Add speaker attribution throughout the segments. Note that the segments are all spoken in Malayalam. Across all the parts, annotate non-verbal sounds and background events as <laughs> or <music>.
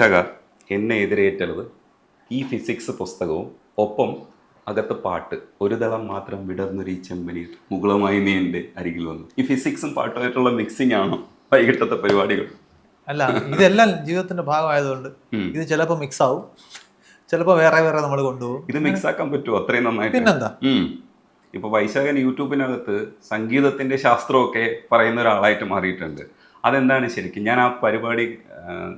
Speaker 1: വൈശാഖ എന്നെ എതിരേറ്റത് ഈ ഫിസിക്സ് പുസ്തകവും ഒപ്പം അകത്ത് പാട്ട്. ഒരു ദളം മാത്രം വിടർന്നൊരു ഈ ചെമ്പനി മുകുളമായി നീ എന്റെ അരികിൽ വന്നു. ഈ ഫിസിക്സും പാട്ടുമായിട്ടുള്ള മിക്സിംഗ് ആണോ വൈകിട്ടത്തെ പരിപാടികൾ?
Speaker 2: അല്ല ഇതെല്ലാം ജീവിതത്തിന്റെ ഭാഗമായതുകൊണ്ട് ഇത് ചിലപ്പോൾ മിക്സ് ആവും. ചിലപ്പോൾ വേറെ വേറെ നമ്മൾ കൊണ്ടുപോകും.
Speaker 1: ഇത് മിക്സ് ആക്കാൻ പറ്റുമോ? അത്രയും നന്നായിട്ട്?
Speaker 2: പിന്നെന്താ.
Speaker 1: ഇപ്പൊ വൈശാഖൻ യൂട്യൂബിനകത്ത് സംഗീതത്തിന്റെ ശാസ്ത്രമൊക്കെ പറയുന്ന ഒരാളായിട്ട് മാറിയിട്ടുണ്ട്. അതെന്താണ് ശരിക്കും? ഞാൻ ആ പരിപാടി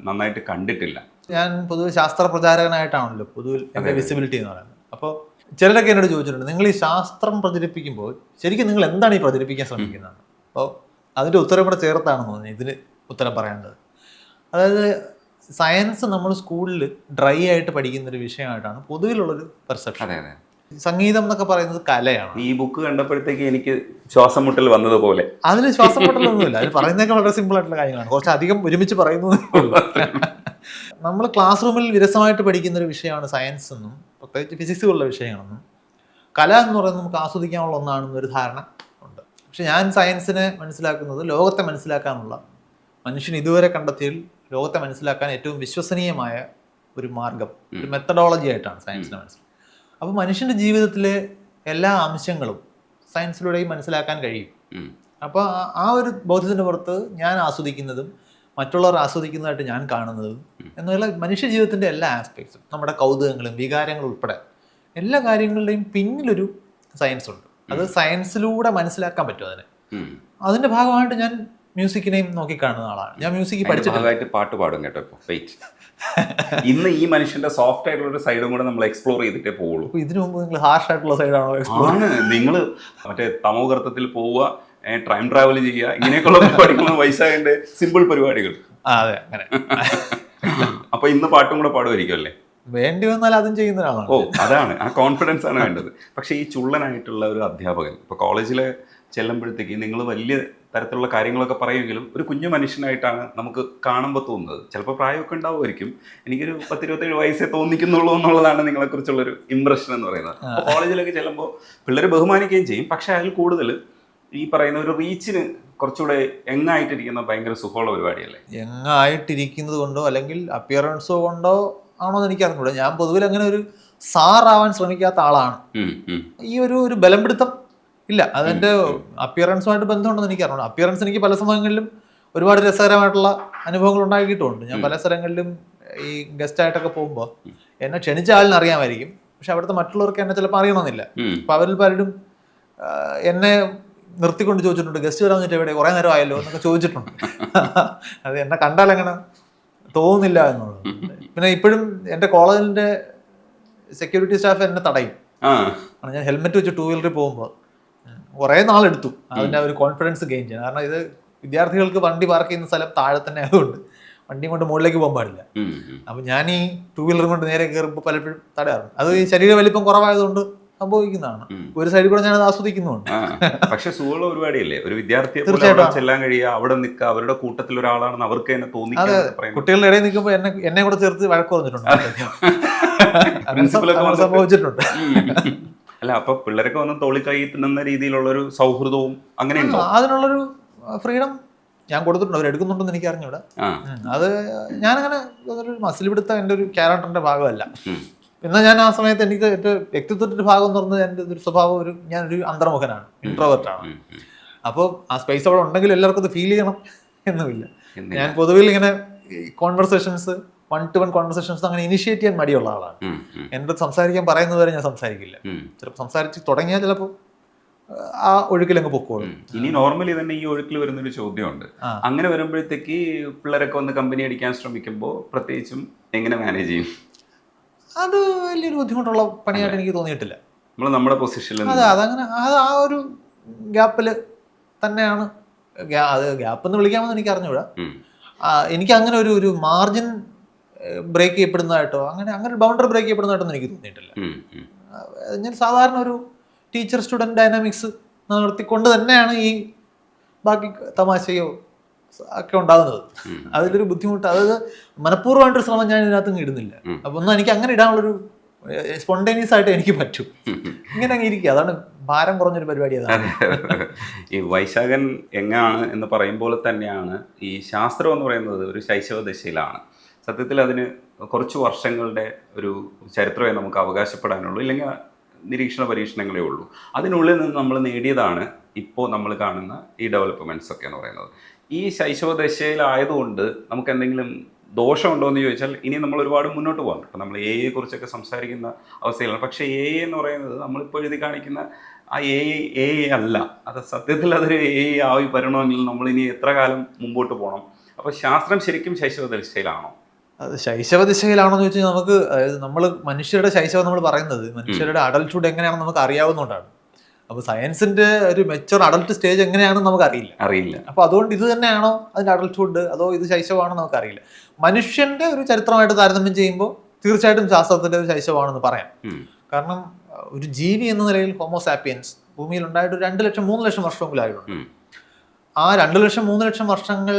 Speaker 1: നന്നായിട്ട് കണ്ടിട്ടില്ല.
Speaker 2: ഞാൻ പൊതുവെ ശാസ്ത്ര പ്രചാരകനായിട്ടാണല്ലോ പൊതുവിൽ എന്റെ വിസിബിലിറ്റി എന്ന് പറയുന്നത്. അപ്പോൾ ചിലരൊക്കെ എന്നോട് ചോദിച്ചിട്ടുണ്ട് നിങ്ങൾ ഈ ശാസ്ത്രം പ്രചരിപ്പിക്കുമ്പോൾ ശരിക്കും നിങ്ങൾ എന്താണ് ഈ പ്രചരിപ്പിക്കാൻ ശ്രമിക്കുന്നത്? അപ്പോൾ അതിന്റെ ഉത്തരം കൂടെ ചേർത്താണ് തോന്നുന്നത് ഇതിന് ഉത്തരം പറയേണ്ടത്. അതായത് സയൻസ് നമ്മൾ സ്കൂളിൽ ഡ്രൈ ആയിട്ട് പഠിക്കുന്ന ഒരു വിഷയമായിട്ടാണ് പൊതുവിലുള്ളൊരു പെർസെപ്ഷൻ സംഗീതം എന്നൊക്കെ പറയുന്നത് കലയാണ്.
Speaker 1: ഈ ബുക്ക് കണ്ടപ്പോഴത്തേക്ക് എനിക്ക് ശ്വാസം മുട്ടൽ വന്നതുപോലെ.
Speaker 2: അതിൽ ശ്വാസം മുട്ടലൊന്നുമില്ല അതിൽ പറയുന്നതൊക്കെ വളരെ സിമ്പിൾ ആയിട്ടുള്ള കാര്യങ്ങളാണ്. കുറച്ച് അധികം ഒരുമിച്ച് പറയുന്നു <laughs> നമ്മൾ ക്ലാസ് റൂമിൽ വിരസമായിട്ട് പഠിക്കുന്ന ഒരു വിഷയമാണ് സയൻസ് എന്നും പ്രത്യേകിച്ച് ഫിസിക്സ് പോലുള്ള വിഷയമാണെന്നും കല എന്ന് പറയുന്നത് നമുക്ക് ആസ്വദിക്കാനുള്ള ഒന്നാണെന്നൊരു ധാരണ ഉണ്ട്. പക്ഷെ ഞാൻ സയൻസിനെ മനസ്സിലാക്കുന്നത് ലോകത്തെ മനസ്സിലാക്കാനുള്ള മനുഷ്യൻ ഇതുവരെ കണ്ടെത്തിയതിൽ ലോകത്തെ മനസ്സിലാക്കാൻ ഏറ്റവും വിശ്വസനീയമായ ഒരു മാർഗം ഒരു മെത്തഡോളജി ആയിട്ടാണ് സയൻസിനെ മനസ്സിലാക്കുന്നത്. അപ്പോൾ മനുഷ്യന്റെ ജീവിതത്തിലെ എല്ലാ അംശങ്ങളും സയൻസിലൂടെയും മനസ്സിലാക്കാൻ കഴിയും. അപ്പോൾ ആ- ഒരു ബോധ്യത്തിന്റെ പുറത്ത് ഞാൻ ആസ്വദിക്കുന്നതും മറ്റുള്ളവർ ആസ്വദിക്കുന്നതായിട്ട് ഞാൻ കാണുന്നതും എന്നുള്ള മനുഷ്യ ജീവിതത്തിന്റെ എല്ലാ ആസ്പെക്ട്സും നമ്മുടെ കൗതുകങ്ങളും വികാരങ്ങളും ഉൾപ്പെടെ എല്ലാ കാര്യങ്ങളുടെയും പിന്നിലൊരു സയൻസ് ഉണ്ട്. അത് സയൻസിലൂടെ മനസ്സിലാക്കാൻ പറ്റും അതിനെ. അതിന്റെ ഭാഗമായിട്ട് ഞാൻ മ്യൂസിക്കിനെയും നോക്കി കാണുന്ന ആളാണ്. ഞാൻ മ്യൂസിക്
Speaker 1: പഠിച്ചിട്ട് പാട്ട് പാടും കേട്ടോ <laughs> ഇന്ന് ഈ മനുഷ്യന്റെ സോഫ്റ്റ് ആയിട്ടുള്ള ഒരു സൈഡും കൂടെ നമ്മൾ എക്സ്പ്ലോർ ചെയ്തിട്ടേ പോവുള്ളൂ.
Speaker 2: ഇതിനു മുമ്പ് നിങ്ങൾ ഹാർഷ് ആയിട്ടുള്ള സൈഡാണോ എക്സ്പ്ലോർ
Speaker 1: ആണ്. നിങ്ങൾ മറ്റേ തമോ തമോഗർത്തത്തിൽ പോവുക ടൈം ട്രാവൽ ചെയ്യുക ഇങ്ങനെയൊക്കെയുള്ള പരിപാടികൾ വയസ്സായതിന്റെ സിമ്പിൾ പരിപാടികൾ.
Speaker 2: അതെ അങ്ങനെ. <laughs>
Speaker 1: അപ്പൊ ഇന്ന് പാട്ടും കൂടെ പാടുമായിരിക്കും അല്ലേ?
Speaker 2: വേണ്ടി വന്നാൽ അതും ചെയ്യുന്ന
Speaker 1: ഓ അതാണ്. ആ കോൺഫിഡൻസ് ആണ് വേണ്ടത്. പക്ഷേ ഈ ചുള്ളനായിട്ടുള്ള ഒരു അധ്യാപകൻ ഇപ്പൊ കോളേജിൽ ചെല്ലുമ്പോഴത്തേക്ക് നിങ്ങൾ വലിയ തരത്തിലുള്ള കാര്യങ്ങളൊക്കെ പറയുമെങ്കിലും ഒരു കുഞ്ഞു മനുഷ്യനായിട്ടാണ് നമുക്ക് കാണുമ്പോൾ തോന്നുന്നത്. ചിലപ്പോൾ പ്രായമൊക്കെ ഉണ്ടാവുമായിരിക്കും. എനിക്കൊരു പത്തിരുപത്തേഴ് വയസ്സേ തോന്നിക്കുന്നുള്ളൂ എന്നുള്ളതാണ് നിങ്ങളെക്കുറിച്ചുള്ളൊരു ഇമ്പ്രഷൻ എന്ന് പറയുന്നത്. കോളേജിലൊക്കെ ചെല്ലുമ്പോൾ പിള്ളേർ ബഹുമാനിക്കുകയും ചെയ്യും. പക്ഷേ അതിൽ കൂടുതൽ ഈ പറയുന്ന ഒരു റീച്ചിന് കുറച്ചുകൂടെ എങ്ങായിട്ടിരിക്കുന്ന ഭയങ്കര സുഖമുള്ള പരിപാടിയല്ലേ?
Speaker 2: എങ്ങായിട്ടിരിക്കുന്നത് കൊണ്ടോ അല്ലെങ്കിൽ അപ്പിയറൻസോ കൊണ്ടോ ആണോ എന്ന് എനിക്ക് അറിഞ്ഞൂടാ. ഞാൻ പൊതുവിൽ അങ്ങനെ ഒരു സാറാവാൻ ശ്രമിക്കാത്ത ആളാണ്. ഈ ഒരു ഒരു ബലം പിടുത്തം ഇല്ല അതെന്റെ അപ്പിയറൻസുമായിട്ട് ബന്ധമുണ്ടെന്ന് എനിക്ക് അറിയണം അപ്പിയറൻസ് എനിക്ക് പല സമയങ്ങളിലും ഒരുപാട് രസകരമായിട്ടുള്ള അനുഭവങ്ങൾ ഉണ്ടാക്കിയിട്ടുണ്ട്. ഞാൻ പല സ്ഥലങ്ങളിലും ഈ ഗസ്റ്റ് ആയിട്ടൊക്കെ പോകുമ്പോൾ എന്നെ ക്ഷണിച്ച ആളിന് അറിയാമായിരിക്കും. പക്ഷെ അവിടുത്തെ മറ്റുള്ളവർക്ക് എന്നെ ചിലപ്പോൾ അറിയണമെന്നില്ല. അപ്പൊ അവരിൽ പലരും എന്നെ നിർത്തിക്കൊണ്ട് ചോദിച്ചിട്ടുണ്ട്. ഗസ്റ്റ് വരാൻ വെച്ചിട്ട് എവിടെ? കുറേ നേരം ആയല്ലോ എന്നൊക്കെ ചോദിച്ചിട്ടുണ്ട്. <laughs> അത് എന്നെ കണ്ടാൽ അങ്ങനെ തോന്നുന്നില്ല എന്നുള്ളത്. പിന്നെ ഇപ്പോഴും എന്റെ കോളേജിന്റെ സെക്യൂരിറ്റി സ്റ്റാഫ് എന്നെ തടയും. ഞാൻ ഹെൽമെറ്റ് വെച്ച് ടൂ വീലറിൽ പോകുമ്പോൾ കുറേ നാളെടുത്തു. അതിന്റെ ഒരു കോൺഫിഡൻസ് ഗെയിൻ ചെയ്യാൻ. കാരണം ഇത് വിദ്യാർത്ഥികൾക്ക് വണ്ടി പാർക്ക് ചെയ്യുന്ന സ്ഥലം താഴെ തന്നെ ആയതുകൊണ്ട് വണ്ടിയും കൊണ്ട് മുകളിലേക്ക് പോകാൻ പാടില്ല. അപ്പൊ ഞാൻ ഈ ടൂ വീലർ കൊണ്ട് നേരെ കയറുമ്പോൾ പലപ്പോഴും തടയാറുണ്ട്. അത് ഈ ശരീര വലിപ്പം കുറവായതുകൊണ്ട് സംഭവിക്കുന്നതാണ്. ഒരു സൈഡിൽ കൂടെ ഞാനത് ആസ്വദിക്കുന്നുണ്ട്
Speaker 1: പക്ഷെ സുഖമുള്ള പരിപാടിയല്ലേ? ഒരു വിദ്യാർത്ഥിയെ പോലെ
Speaker 2: തീർച്ചയായിട്ടും.
Speaker 1: ചെല്ലാൻ കഴിയുക അവിടെ നിൽക്കുക അവരുടെ കൂട്ടത്തിൽ ഒരാളാണെന്ന് അവർക്ക് തന്നെ തോന്നി
Speaker 2: കുട്ടികളുടെ ഇടയിൽ നിൽക്കുമ്പോൾ എന്നെ എന്നെ കൂടെ ചേർത്ത് വഴക്ക് പറഞ്ഞിട്ടുണ്ട്. <laughs> സംഭവിച്ചിട്ടുണ്ട്.
Speaker 1: അല്ല അപ്പൊ പിള്ളേരൊക്കെ വന്ന് തോളി കൈ തിന്നുന്ന രീതിയിലുള്ള ഒരു സൗഹൃദവും അങ്ങനെ
Speaker 2: അതിനുള്ളൊരു ഫ്രീഡം ഞാൻ കൊടുത്തിട്ടുണ്ട്. അവർ എടുക്കുന്നുണ്ടെന്ന് എനിക്ക് അറിഞ്ഞൂടെ. അത് ഞാനങ്ങനെ അതൊരു മസിൽ പിടുത്ത എന്റെ ഒരു ക്യാരക്ടറിന്റെ ഭാഗമല്ല. പിന്നെ ഞാൻ ആ സമയത്ത് എനിക്ക് എന്റെ വ്യക്തിത്വത്തിന്റെ ഭാഗം എന്ന് പറഞ്ഞത് എന്റെ ഒരു സ്വഭാവം ഒരു ഞാനൊരു അന്തർമുഖനാണ് ഇൻട്രോവേർട്ടാണ്. അപ്പോൾ ആ സ്പേസ് അവിടെ ഉണ്ടെങ്കിൽ എല്ലാവർക്കും അത് ഫീൽ ചെയ്യണം എന്നുമില്ല. ഞാൻ പൊതുവിൽ ഇങ്ങനെ conversations one to one conversations അങ്ങനെ ഇനിഷ്യേറ്റ് ചെയ്യാൻ മടിയുള്ള ആളാണ്. എന്റെ സംസാരിക്കാൻ പറയുന്നത് വരെ ഞാൻ സംസാരിക്കില്ല. ചിലപ്പോൾ സംസാരിച്ച് തുടങ്ങിയാൽ ചിലപ്പോൾ ആ ഒഴുക്കിലങ്ങ് പൊക്കോളും.
Speaker 1: ഉം. ഇനി നോർമലി തന്നെ ഈ ഒഴുക്കിൽ വരുന്നൊരു ചോദ്യമുണ്ട്. അങ്ങനെ വരുമ്പോഴത്തേക്ക് പിള്ളേരൊക്കെ വന്ന് കമ്പനി അടിക്കാൻ ശ്രമിക്കുമ്പോൾ പ്രത്യേകിച്ചും എങ്ങനെ മാനേജ് ചെയ്യും?
Speaker 2: അത് വലിയൊരു ബുദ്ധിമുട്ടുള്ള പണിയായിട്ട് എനിക്ക് തോന്നിയിട്ടില്ല.
Speaker 1: നമ്മൾ നമ്മുടെ പൊസിഷനിൽ
Speaker 2: അതെ അതങ്ങനെ അത് ആ ഒരു ഗ്യാപ്പിൽ തന്നെയാണ്. അത് ഗ്യാപ്പ് എന്ന് വിളിക്കാമെന്ന് എനിക്ക് അറിഞ്ഞൂടാ എനിക്ക് അങ്ങനെ ഒരു ഒരു മാർജിൻ ബ്രേക്ക് ചെയ്യപ്പെടുന്നതായിട്ടോ അങ്ങനെ അങ്ങനെ ബൗണ്ടറി ബ്രേക്ക് ചെയ്യപ്പെടുന്നതായിട്ടൊന്നും എനിക്ക് തോന്നിയിട്ടില്ല. ഞാൻ സാധാരണ ഒരു ടീച്ചർ സ്റ്റുഡന്റ് ഡൈനാമിക്സ് നടത്തിക്കൊണ്ട് തന്നെയാണ് ഈ ബാക്കി തമാശയോ ഒക്കെ ഉണ്ടാകുന്നത്. അതിലൊരു ബുദ്ധിമുട്ട് അതായത് മനഃപൂർവമായിട്ടൊരു ശ്രമം ഞാൻ ഇതിനകത്ത് ഇടുന്നില്ല. അപ്പൊ ഒന്നും എനിക്ക് അങ്ങനെ ഇടാനുള്ളൊരു സ്പോണ്ടേനിയസ് ആയിട്ട് എനിക്ക് പറ്റും. ഇങ്ങനെ അങ്ങ് ഇരിക്കുക. അതാണ് ഭാരം കുറഞ്ഞൊരു പരിപാടി അതാണ്.
Speaker 1: ഈ വൈശാഖൻ എങ്ങാണ് എന്ന് പറയുമ്പോൾ തന്നെയാണ് ഈ ശാസ്ത്രം എന്ന് പറയുന്നത് ഒരു ശൈശവ ദശയിലാണ്. സത്യത്തിൽ അതിന് കുറച്ച് വർഷങ്ങളുടെ ഒരു ചരിത്രമേ നമുക്ക് അവകാശപ്പെടാനുള്ളൂ ഇല്ലെങ്കിൽ നിരീക്ഷണ പരീക്ഷണങ്ങളേ ഉള്ളൂ. അതിനുള്ളിൽ നിന്ന് നമ്മൾ നേടിയതാണ് ഇപ്പോൾ നമ്മൾ കാണുന്ന ഈ ഡെവലപ്മെന്റ്സ് ഒക്കെ എന്ന് പറയുന്നത്. ഈ ശൈശവ ദശയിലായതുകൊണ്ട് നമുക്ക് എന്തെങ്കിലും ദോഷമുണ്ടോ എന്ന് ചോദിച്ചാൽ ഇനി നമ്മൾ ഒരുപാട് മുന്നോട്ട് പോകാം ഇപ്പം നമ്മൾ എ ഐയെ കുറിച്ചൊക്കെ സംസാരിക്കുന്ന അവസ്ഥയിലാണ്. പക്ഷേ എ ഐ എന്ന് പറയുന്നത് നമ്മളിപ്പോൾ എഴുതി കാണിക്കുന്ന ആ എ എ അല്ല. അത് സത്യത്തിൽ അതൊരു എ ഐ ആയി വരണമെങ്കിൽ നമ്മൾ ഇനി എത്ര കാലം മുമ്പോട്ട് പോകണം? അപ്പോൾ ശാസ്ത്രം ശരിക്കും ശൈശവ ദശയിലാണോ
Speaker 2: അത് ശൈശവ ദിശയിലാണോ എന്ന് ചോദിച്ചാൽ നമുക്ക് അതായത് നമ്മൾ മനുഷ്യരുടെ ശൈശവം നമ്മൾ പറയുന്നത് മനുഷ്യരുടെ അഡൽട്ട്ഹുഡ് എങ്ങനെയാണെന്ന് നമുക്ക് അറിയാവുന്നതുകൊണ്ടാണ്. അപ്പോൾ സയൻസിന്റെ ഒരു മെച്ചുവർ അഡൽട്ട് സ്റ്റേജ് എങ്ങനെയാണെന്ന് നമുക്ക് അറിയില്ല.
Speaker 1: അറിയില്ല
Speaker 2: അപ്പോൾ അതുകൊണ്ട് ഇത് തന്നെയാണോ അതിന്റെ അഡൽട്ട്ഹുഡ് അതോ ഇത് ശൈശവമാണോ നമുക്ക് അറിയില്ല മനുഷ്യന്റെ ഒരു ചരിത്രമായിട്ട് താരതമ്യം ചെയ്യുമ്പോൾ തീർച്ചയായിട്ടും ശാസ്ത്രത്തിന്റെ ഒരു ശൈശവമാണെന്ന് പറയാം. കാരണം ഒരു ജീവി എന്ന നിലയിൽ ഹോമോസാപ്പിയൻസ് ഭൂമിയിൽ ഉണ്ടായിട്ട് രണ്ട് ലക്ഷം മൂന്ന് ലക്ഷം വർഷമെങ്കിലും ആയിട്ടുണ്ട്. ആ രണ്ട് ലക്ഷം മൂന്ന് ലക്ഷം വർഷങ്ങൾ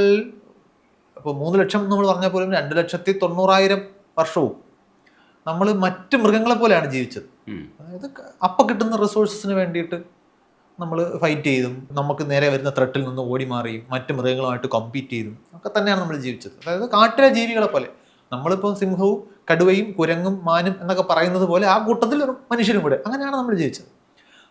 Speaker 2: ഇപ്പോൾ മൂന്ന് ലക്ഷം നമ്മൾ പറഞ്ഞ പോലും രണ്ട് ലക്ഷത്തി തൊണ്ണൂറായിരം വർഷവും നമ്മൾ മറ്റ് മൃഗങ്ങളെ പോലെയാണ് ജീവിച്ചത്. അതായത് അപ്പം കിട്ടുന്ന റിസോഴ്സസിന് വേണ്ടിയിട്ട് നമ്മൾ ഫൈറ്റ് ചെയ്തും നമുക്ക് നേരെ വരുന്ന ത്രട്ടിൽ നിന്ന് ഓടി മാറിയും മറ്റ് മൃഗങ്ങളുമായിട്ട് കമ്പീറ്റ് ചെയ്തും ഒക്കെ തന്നെയാണ് നമ്മൾ ജീവിച്ചത്. അതായത് കാട്ടിലെ ജീവികളെ പോലെ. നമ്മളിപ്പോൾ സിംഹവും കടുവയും കുരങ്ങും മാനും എന്നൊക്കെ പറയുന്നത് പോലെ ആ കൂട്ടത്തിൽ ഒരു മനുഷ്യരും കൂടെ അങ്ങനെയാണ് നമ്മൾ ജീവിച്ചത്.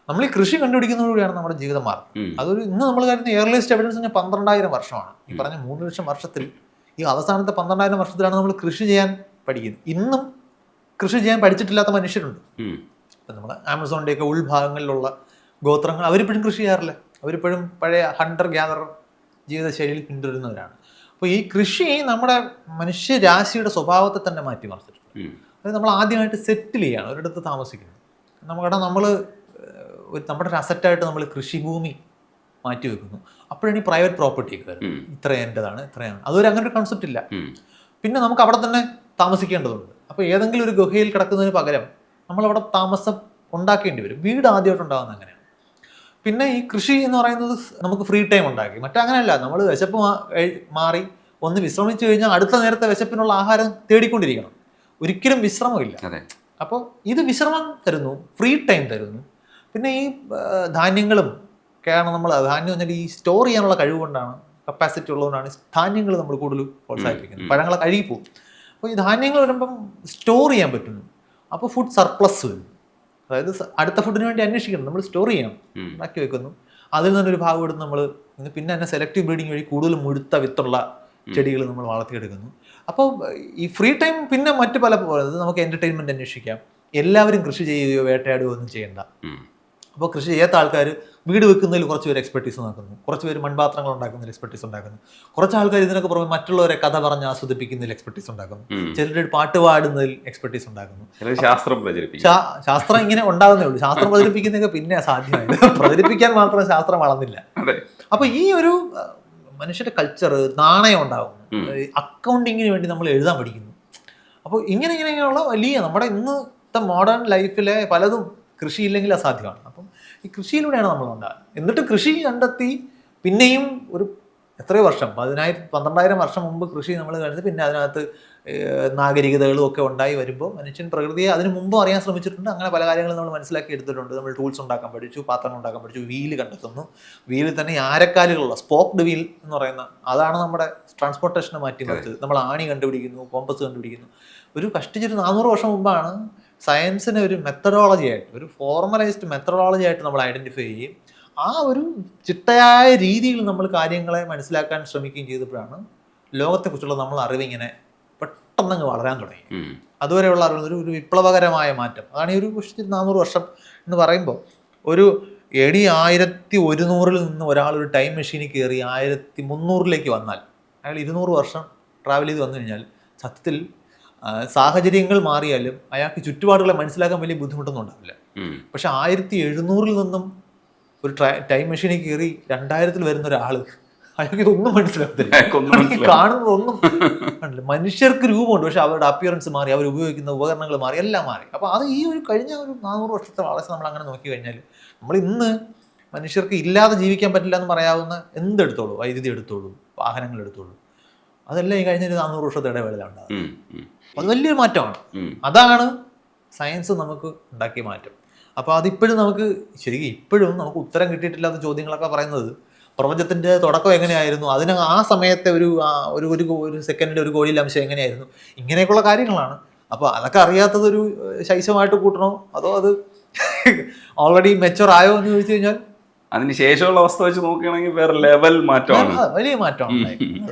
Speaker 2: നമ്മൾ ഈ കൃഷി കണ്ടുപിടിക്കുന്നതോടുകൂടിയാണ് നമ്മുടെ ജീവിതം മാറുന്നത്. അതൊരു ഇന്ന് നമ്മൾ കരുതുന്ന എയർലിസ്റ്റ് എവിഡൻസ് പറഞ്ഞാൽ പന്ത്രണ്ടായിരം വർഷമാണ്. ഈ പറഞ്ഞ മൂന്ന് ലക്ഷം വർഷത്തിൽ ഈ അവസാനത്തെ പന്ത്രണ്ടായിരം വർഷത്തിലാണ് നമ്മൾ കൃഷി ചെയ്യാൻ പഠിക്കുന്നത്. ഇന്നും കൃഷി ചെയ്യാൻ പഠിച്ചിട്ടില്ലാത്ത മനുഷ്യരുണ്ട്. ഇപ്പം നമ്മുടെ ആമസോണിന്റെയൊക്കെ ഉൾഭാഗങ്ങളിലുള്ള ഗോത്രങ്ങൾ അവരിപ്പോഴും കൃഷി ചെയ്യാറില്ല. അവരിപ്പോഴും പഴയ ഹണ്ടർ ഗ്യാദർ ജീവിതശൈലിയിൽ പിന്തുടരുന്നവരാണ്. അപ്പോൾ ഈ കൃഷി നമ്മുടെ മനുഷ്യരാശിയുടെ സ്വഭാവത്തെ തന്നെ മാറ്റിമറിച്ചിട്ടുണ്ട്. അതായത് നമ്മൾ ആദ്യമായിട്ട് സെറ്റിൽ ചെയ്യാണ്. ഒരിടത്ത് താമസിക്കുന്നത് നമ്മുടെ നമ്മൾ ഒരു നമ്മുടെ ഒരു അസറ്റായിട്ട് നമ്മൾ കൃഷിഭൂമി മാറ്റി വെക്കുന്നു. അപ്പോഴാണ് ഈ പ്രൈവറ്റ് പ്രോപ്പർട്ടി ഒക്കെ വരുന്നത്. ഇത്ര എന്റെതാണ് ഇത്രയാണ്. അതൊരു അങ്ങനെ ഒരു കൺസെപ്റ്റ് ഇല്ല. പിന്നെ നമുക്ക് അവിടെ തന്നെ താമസിക്കേണ്ടതുണ്ട്. അപ്പോൾ ഏതെങ്കിലും ഒരു ഗുഹയിൽ കിടക്കുന്നതിന് പകരം നമ്മൾ അവിടെ താമസം ഉണ്ടാക്കേണ്ടി വരും. വീട് ആദ്യമായിട്ട് ഉണ്ടാകുന്നത് അങ്ങനെയാണ്. പിന്നെ ഈ കൃഷി എന്ന് പറയുന്നത് നമുക്ക് ഫ്രീ ടൈം ഉണ്ടാക്കി. മറ്റങ്ങനെയല്ല നമ്മൾ വിശപ്പ് മാറി ഒന്ന് വിശ്രമിച്ചു കഴിഞ്ഞാൽ അടുത്ത നേരത്തെ വിശപ്പിനുള്ള ആഹാരം തേടിക്കൊണ്ടിരിക്കണം. ഒരിക്കലും വിശ്രമമില്ല. അപ്പോൾ ഇത് വിശ്രമം തരുന്നു ഫ്രീ ടൈം തരുന്നു. പിന്നെ ഈ ധാന്യങ്ങളും ഒക്കെയാണ് നമ്മൾ ധാന്യം എന്ന് പറഞ്ഞാൽ ഈ സ്റ്റോർ ചെയ്യാനുള്ള കഴിവ് കൊണ്ടാണ് കപ്പാസിറ്റി ഉള്ളതുകൊണ്ടാണ് ധാന്യങ്ങൾ നമ്മൾ കൂടുതൽ പ്രോത്സാഹിപ്പിക്കുന്നത്.
Speaker 1: പഴങ്ങളൊക്കെ
Speaker 2: പഴങ്ങളെ കഴുകി പോകും. അപ്പോൾ ഈ ധാന്യങ്ങൾ വരുമ്പം സ്റ്റോർ ചെയ്യാൻ പറ്റുന്നു. അപ്പോൾ ഫുഡ് സർപ്ലസ് വരും. അതായത് അടുത്ത ഫുഡിന് വേണ്ടി അന്വേഷിക്കണം. നമ്മൾ സ്റ്റോർ ചെയ്യണം. ഉണ്ടാക്കി വെക്കുന്നു. അതിൽ നിന്നൊരു ഭാഗം എടുത്ത് നമ്മൾ പിന്നെ തന്നെ സെലക്റ്റീവ് ബ്രീഡിങ് വഴി കൂടുതൽ മുഴുത്ത വിത്തുള്ള ചെടികൾ നമ്മൾ വളർത്തിയെടുക്കുന്നു. അപ്പോൾ ഈ ഫ്രീ ടൈം പിന്നെ മറ്റു പല നമുക്ക് എന്റർടൈൻമെന്റ് അന്വേഷിക്കാം. എല്ലാവരും കൃഷി ചെയ്യുകയോ വേട്ടയാടുകയോ ഒന്നും ചെയ്യണ്ട. അപ്പോൾ കൃഷി ചെയ്യാത്ത ആൾക്കാർ വീട് വെക്കുന്നതിൽ കുറച്ച് പേര് എക്സ്പെർട്ടീസ് നടക്കുന്നു കുറച്ച് പേര് മൺപാത്രങ്ങൾ ഉണ്ടാക്കുന്നതിൽ എക്സ്പെർട്ടീസ് ഉണ്ടാക്കുന്നു. കുറച്ച് ആൾക്കാർ ഇതിനൊക്കെ പുറമെ മറ്റുള്ളവരെ കഥ പറഞ്ഞ് ആസ്വദിപ്പിക്കുന്നതിൽ എക്സ്പെർട്ടീസ് ഉണ്ടാക്കുന്നു.
Speaker 1: ചിലരുടെ
Speaker 2: ചിലർ പാട്ട് പാടുന്നതിൽ എക്സ്പെർട്ടീസ് ഉണ്ടാക്കുന്നു.
Speaker 1: ശാസ്ത്രം പ്രചരിപ്പിക്കും
Speaker 2: ശാസ്ത്രം ഇങ്ങനെ ഉണ്ടാകുന്നേ ഉള്ളൂ. ശാസ്ത്രം പ്രചരിപ്പിക്കുന്നതൊക്കെ പിന്നെ സാധ്യമായത് പ്രചരിപ്പിക്കാൻ മാത്രം ശാസ്ത്രം വളർന്നില്ല. അപ്പൊ ഈ ഒരു മനുഷ്യന്റെ കൾച്ചർ നാണയം ഉണ്ടാകുന്നു. അക്കൗണ്ടിങ്ങിന് വേണ്ടി നമ്മൾ എഴുതാൻ പഠിക്കുന്നു. അപ്പോൾ ഇങ്ങനെ ഇങ്ങനെ ഇങ്ങനെയുള്ള വലിയ നമ്മുടെ ഇന്നത്തെ മോഡേൺ ലൈഫിലെ പലതും കൃഷിയില്ലെങ്കിൽ അസാധ്യമാണ്. അപ്പം ഈ കൃഷിയിലൂടെയാണ് നമ്മൾ ഉണ്ടാകുന്നത്. എന്നിട്ട് കൃഷി കണ്ടെത്തി പിന്നെയും ഒരു എത്രയോ വർഷം പതിനായിരം പന്ത്രണ്ടായിരം വർഷം മുമ്പ് കൃഷി നമ്മൾ കണ്ടത് പിന്നെ അതിനകത്ത് നാഗരികതകളും ഒക്കെ ഉണ്ടായി വരുമ്പോൾ മനുഷ്യൻ പ്രകൃതിയെ അതിന് മുമ്പ് അറിയാൻ ശ്രമിച്ചിട്ടുണ്ട്. അങ്ങനെ പല കാര്യങ്ങളും നമ്മൾ മനസ്സിലാക്കി എടുത്തിട്ടുണ്ട്. നമ്മൾ ടൂൾസ് ഉണ്ടാക്കാൻ പഠിച്ചു പാത്രങ്ങൾ ഉണ്ടാക്കാൻ പഠിച്ചു വീൽ കണ്ടെത്തുന്നു. വീലിൽ തന്നെ ആരക്കാലുകളുള്ള സ്പോക്ക്ഡ് വീൽ എന്ന് പറയുന്ന അതാണ് നമ്മുടെ ട്രാൻസ്പോർട്ടേഷനെ മാറ്റി മറിച്ചത്. നമ്മൾ ആണി കണ്ടുപിടിക്കുന്നു കോമ്പസ് കണ്ടുപിടിക്കുന്നു. ഒരു കഷ്ടിച്ചൊരു നാനൂറ് വർഷം മുമ്പാണ് സയൻസിനെ ഒരു മെത്തഡോളജി ആയിട്ട് ഒരു ഫോർമലൈസ്ഡ് മെത്തഡോളജി ആയിട്ട് നമ്മൾ ഐഡന്റിഫൈ ചെയ്യുകയും ആ ഒരു ചിട്ടയായ രീതിയിൽ നമ്മൾ കാര്യങ്ങളെ മനസ്സിലാക്കാൻ ശ്രമിക്കുകയും ചെയ്തപ്പോഴാണ് ലോകത്തെക്കുറിച്ചുള്ള നമ്മൾ അറിവിങ്ങനെ പെട്ടെന്നങ്ങ് വളരാൻ തുടങ്ങി. അതുവരെയുള്ള അറിവ് ഒരു ഒരു വിപ്ലവകരമായ മാറ്റം. അതാണ് ഈ ഒരു നാനൂറ് വർഷം എന്ന് പറയുമ്പോൾ ഒരു എ ഡി ആയിരത്തി ഒരുന്നൂറിൽ നിന്ന് ഒരാൾ ഒരു ടൈം മെഷീനിൽ കയറി ആയിരത്തി മുന്നൂറിലേക്ക് വന്നാൽ അയാൾ ഇരുന്നൂറ് വർഷം ട്രാവൽ ചെയ്ത് വന്നു കഴിഞ്ഞാൽ സത്യത്തിൽ സാഹചര്യങ്ങൾ മാറിയാലും അയാൾക്ക് ചുറ്റുപാടുകളെ മനസ്സിലാക്കാൻ വലിയ ബുദ്ധിമുട്ടൊന്നും ഉണ്ടാവില്ല. പക്ഷെ ആയിരത്തി എഴുന്നൂറിൽ നിന്നും ഒരു ട്രൈ ടൈം മെഷീനിൽ കയറി രണ്ടായിരത്തിൽ വരുന്ന ഒരാൾ അയാൾക്ക് ഇതൊന്നും മനസ്സിലാകത്തില്ല
Speaker 1: കാണുന്നത് ഒന്നും
Speaker 2: കാണുന്നതൊന്നും കണ്ടില്ല. മനുഷ്യർക്ക് രൂപമുണ്ട്. പക്ഷെ അവരുടെ അപ്പിയറൻസ് മാറി അവർ ഉപയോഗിക്കുന്ന ഉപകരണങ്ങൾ മാറി എല്ലാം മാറി. അപ്പോൾ അത് ഈ ഒരു കഴിഞ്ഞ ഒരു നാനൂറ് വർഷത്തെ വളർച്ച നമ്മൾ അങ്ങനെ നോക്കി കഴിഞ്ഞാൽ നമ്മൾ ഇന്ന് മനുഷ്യർക്ക് ഇല്ലാതെ ജീവിക്കാൻ പറ്റില്ല എന്ന് പറയാവുന്ന എന്തെടുത്തോളൂ? വൈദ്യുതി എടുത്തോളൂ വാഹനങ്ങൾ എടുത്തോളൂ അതെല്ലാം ഈ കഴിഞ്ഞ ഒരു നാനൂറ് വർഷത്തെ ഇടവേളയിലാണ്
Speaker 1: ഉം. ഉം.
Speaker 2: അത് വലിയൊരു മാറ്റമാണ്. അതാണ് സയൻസ് നമുക്ക് ഉണ്ടാക്കിയ മാറ്റം. അപ്പോൾ അതിപ്പോഴും നമുക്ക് ശരിക്കും ഇപ്പോഴും നമുക്ക് ഉത്തരം കിട്ടിയിട്ടില്ലാത്ത ചോദ്യങ്ങളൊക്കെ പറയുന്നത് പ്രപഞ്ചത്തിന്റെ തുടക്കം എങ്ങനെയായിരുന്നു? അതിന് ആ സമയത്തെ ഒരു ഒരു ഒരു ഒരു സെക്കൻഡിന്റെ ഒരു കോടിയിൽ അംശം എങ്ങനെയായിരുന്നു? ഇങ്ങനെയൊക്കെയുള്ള കാര്യങ്ങളാണ്. അപ്പോൾ അതൊക്കെ അറിയാത്തത് ഒരു ശൈശവമായിട്ട് കൂട്ടണോ? അതോ അത് ഓൾറെഡി മെച്ചുവർ ആയോ എന്ന് ചോദിച്ചു കഴിഞ്ഞാൽ?
Speaker 1: അതിന് ശേഷമുള്ള അവസ്ഥ വെച്ച് നോക്കുകയാണെങ്കിൽ വേറെ ലെവൽ മാറ്റമാണ്.
Speaker 2: വലിയ മാറ്റമാണ്.